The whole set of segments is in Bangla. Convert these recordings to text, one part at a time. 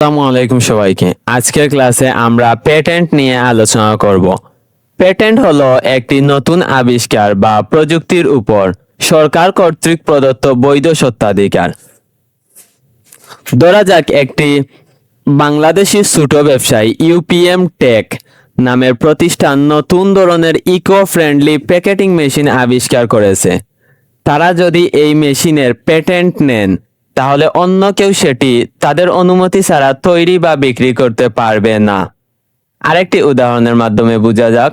আসসালামু আলাইকুম সবাইকে। আজকের ক্লাসে আমরা পেটেন্ট নিয়ে আলোচনা করব। পেটেন্ট হলো একটি নতুন আবিষ্কার বা প্রযুক্তির উপর সরকার কর্তৃক প্রদত্ত বৈধ সত্ত্বাধিকার ধরা যাক একটি বাংলাদেশি ছোট ব্যবসায়ী ইউপিএম টেক নামের প্রতিষ্ঠান নতুন ধরনের ইকো ফ্রেন্ডলি প্যাকেটিং মেশিন আবিষ্কার করেছে। তারা যদি এই মেশিনের পেটেন্ট নেন তাহলে অন্য কেউ সেটি তাদের অনুমতি ছাড়া তৈরি বা বিক্রি করতে পারবে না। আরেকটি উদাহরণের মাধ্যমে বোঝা যাক।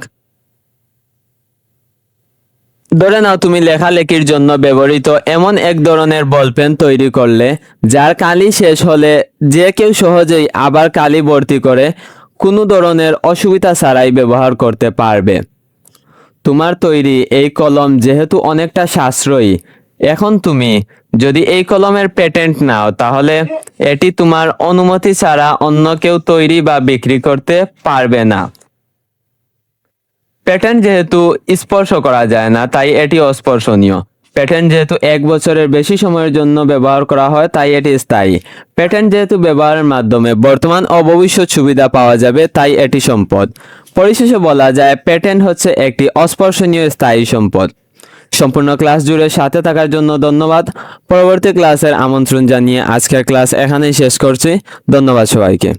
ধরে নাও তুমি লেখালেখির জন্য ব্যবহৃত এমন এক ধরনের বলপেন তৈরি করলে, যার কালি শেষ হলে যে কেউ সহজেই আবার কালি ভর্তি করে কোনো ধরনের অসুবিধা ছাড়াই ব্যবহার করতে পারবে। তোমার তৈরি এই কলম যেহেতু অনেকটা সাশ্রয়ী এখন তুমি যদি এই কলমের পেটেন্ট নাও, তাহলে এটি তোমার অনুমতি ছাড়া অন্য কেউ তৈরি বা বিক্রি করতে পারবে না। প্যাটার্ন যেহেতু স্পর্শ করা যায় না, তাই এটি অস্পর্শনীয়। প্যাটার্ন যেহেতু এক বছরের বেশি সময়ের জন্য ব্যবহার করা হয়, তাই এটি স্থায়ী। প্যাটার্ন যেহেতু ব্যবহারের মাধ্যমে বর্তমান ও ভবিষ্যৎ সুবিধা পাওয়া যাবে, তাই এটি সম্পদ। পরিশেষে বলা যায় প্যাটার্ন হচ্ছে একটি অস্পর্শনীয় স্থায়ী সম্পদ। সম্পূর্ণ ক্লাস জুড়ে সাথে থাকার জন্য ধন্যবাদ। পরবর্তী ক্লাসের আমন্ত্রণ জানিয়ে আজকের ক্লাস এখানেই শেষ করছি। ধন্যবাদ সবাইকে।